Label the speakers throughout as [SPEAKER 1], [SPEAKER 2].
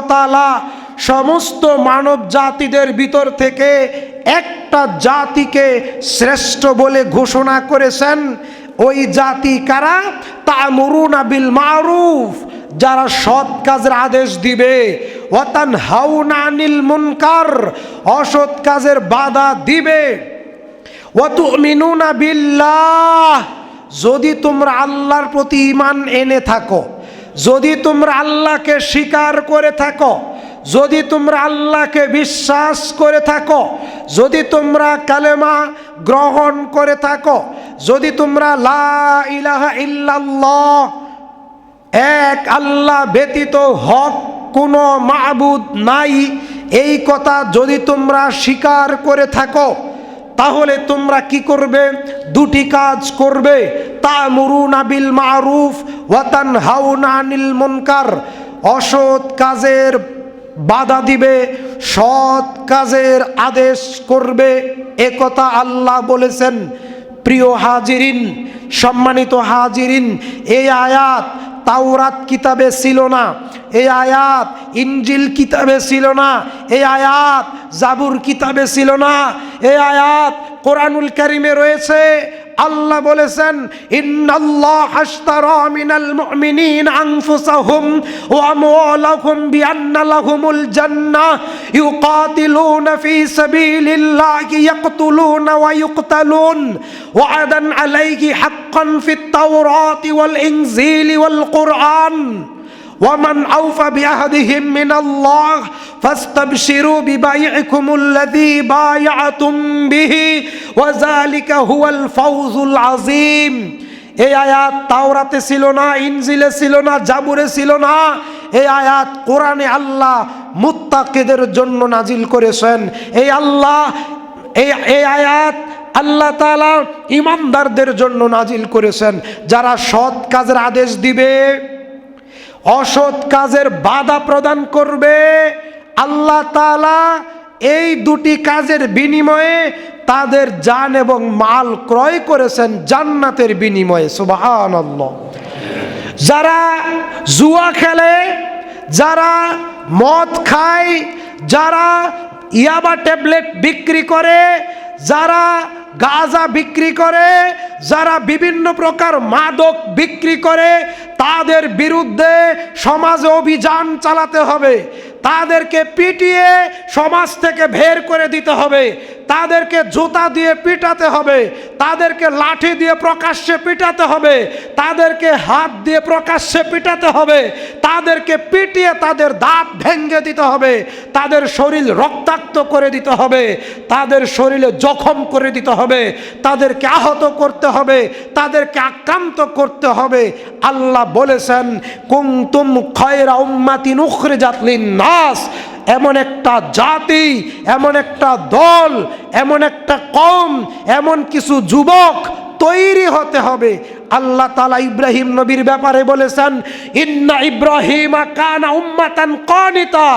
[SPEAKER 1] তাআলা সমস্ত মানব জাতিদের ভিতর থেকে একটা জাতিকে শ্রেষ্ঠ বলে ঘোষণা করেছেন। ওই জাতি কারা? তা'মুরুনা বিল মারুফ, যারা সৎ কাজের আদেশ দিবে। ওয়াতান হাউনা আনিল মুনকার, অসৎ কাজের বাধা দিবে। ওয়াতুমিনুনা বিল্লাহ, যদি তোমরা আল্লাহর প্রতি ইমান এনে থাকো। যদি তোমরা আল্লাহকে স্বীকার করে থাকো, যদি তোমরা আল্লাহকে বিশ্বাস করে থাকো, যদি তোমরা কালেমা গ্রহণ করে থাকো, যদি তোমরা লা ইলাহা ইল্লাল্লাহ, এক আল্লাহ ব্যতীত হক কোনো মাবুদ নাই, এই কথা যদি তোমরা স্বীকার করে থাকো, তাহলে তোমরা কি করবে? দুটি কাজ করবে। তা মুরুনা বিল মারুফ ওয়াতান হাউনা আনিল মুনকার, অসৎ কাজের বাধা দিবে, সৎ কাজের আদেশ করবে, এ কথা আল্লাহ বলেছেন। প্রিয় হাজিরিন, সম্মানিত হাজিরিন, এই আয়াত তাওরাত কিতাবে ছিল না, এই আয়াত ইঞ্জিল কিতাবে ছিল না, এই আয়াত জাবুর কিতাবে ছিল না, এই আয়াত কোরআনুল কারিমে রয়েছে। আল্লাহ বলেছেন ইন্নাল্লাহ হাশতারা মিনাল মুমিনিন আনফুসাহুম ওয়া আমওয়ালাহুম বিআন্না লাহুমুল জান্নাহ ইউকাতিলুনা ফি সাবিলিল্লাহি ইয়াকতুলুনা ওয়া ইউকতালুন ওয়া'দান আলাইহি হাক্কান ফিত তাওরাতি ওয়াল ইনজিলি ওয়াল কুরআন ومن أوفى بعهدهم من الله فاستبشروا ببيعكم الذي بايعتم به وذلك هو الفوز العظيم এই আয়াত তাওরাতে ছিল না ইনজিলে ছিল না জাবুরে ছিল না এই আয়াত কোরআনে আল্লাহ মুত্তাকিদের জন্য নাজিল করেছেন এই আল্লাহ এই এই আয়াত আল্লাহ তাআলা ইমানদারদের জন্য নাজিল করেছেন যারা সৎ কাজের আদেশ দিবে অসৎ কাজের বাধা প্রদান করবে আল্লাহ তাআলা এই দুটি কাজের বিনিময়ে তাদের যান এবং মাল ক্রয় করেছেন জান্নাতের বিনিময়ে সুবাহান যারা জুয়া খেলে, যারা মদ খায়, যারা ইয়াবা ট্যাবলেট বিক্রি করে, যারা গাঁজা বিক্রি করে, যারা বিভিন্ন প্রকার মাদক বিক্রি করে তাদের বিরুদ্ধে সমাজে অভিযান চালাতে হবে। তাদেরকে পিটিয়ে সমাজ থেকে বের করে দিতে হবে। তাদেরকে জুতা দিয়ে পিটাতে হবে। তাদেরকে লাঠি দিয়ে প্রকাশ্যে পিটাতে হবে। তাদেরকে হাত দিয়ে প্রকাশ্যে পিটাতে হবে। তাদেরকে পিটিয়ে তাদের দাঁত ভেঙে দিতে হবে। তাদের শরীর রক্তাক্ত করে দিতে হবে। তাদের শরীরে জখম করে দিতে হবে। তাদেরকে আহত করতে হবে। তাদেরকে আক্রান্ত করতে হবে। আল্লাহ বলেছেন কুমতুম খয়রা উম্মাতিন উখরে জাতলিন নাস এমন একটা জাতি, এমন একটা দল, এমন একটা কম এমন কিছু যুবক তৈরি হতে হবে। আল্লাহ তালা ইব্রাহিম নবীর ব্যাপারে বলেছেন, ইন্না ইব্রাহিম কানা উম্মাতান কনিতা।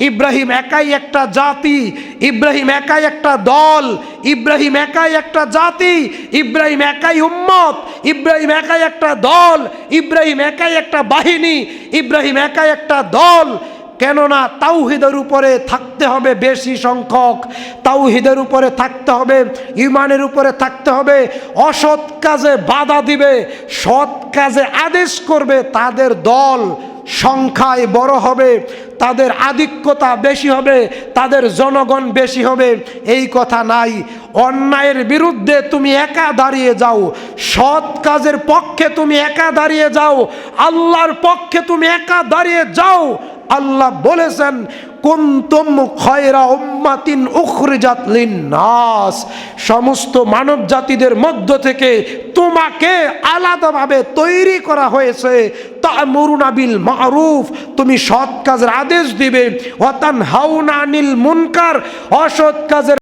[SPEAKER 1] ইব্রাহিম একাই একটা জাতি, ইব্রাহিম একাই একটা দল, ইব্রাহিম একাই একটা জাতি, ইব্রাহিম একাই উম্মত, ইব্রাহিম একাই একটা দল, ইব্রাহিম একাই একটা বাহিনী, ইব্রাহিম একাই একটা দল। কেননা তাওহিদের উপরে থাকতে হবে বেশি সংখ্যক, তাওহিদের উপরে থাকতে হবে, ইমানের উপরে থাকতে হবে, অসৎ কাজে বাধা দিবে, সৎ কাজে আদেশ করবে, তাদের দল সংখ্যায় বড় হবে। তাদের আধিক্যতা বেশি হবে, তাদের জনগণ বেশি হবে। এই কথা নাই। অন্যায়ের বিরুদ্ধে তুমি একা দাঁড়িয়ে যাও। সৎ কাজের পক্ষে তুমি একা দাঁড়িয়ে যাও। আল্লাহর পক্ষে তুমি একা দাঁড়িয়ে যাও। আল্লাহ বলেছেন কুন্তুম খয়রা উম্মাতিন উখরিজাত নাস সমস্ত মানব জাতিদের মধ্য থেকে তোমাকে আলাদাভাবে তৈরি করা হয়েছে। তা'মুরুনা মরুনাবিল মারুফ। তুমি সৎ কাজের আদেশ দিবে। অতান হাউনা আনিল মুনকার। অসৎ কাজের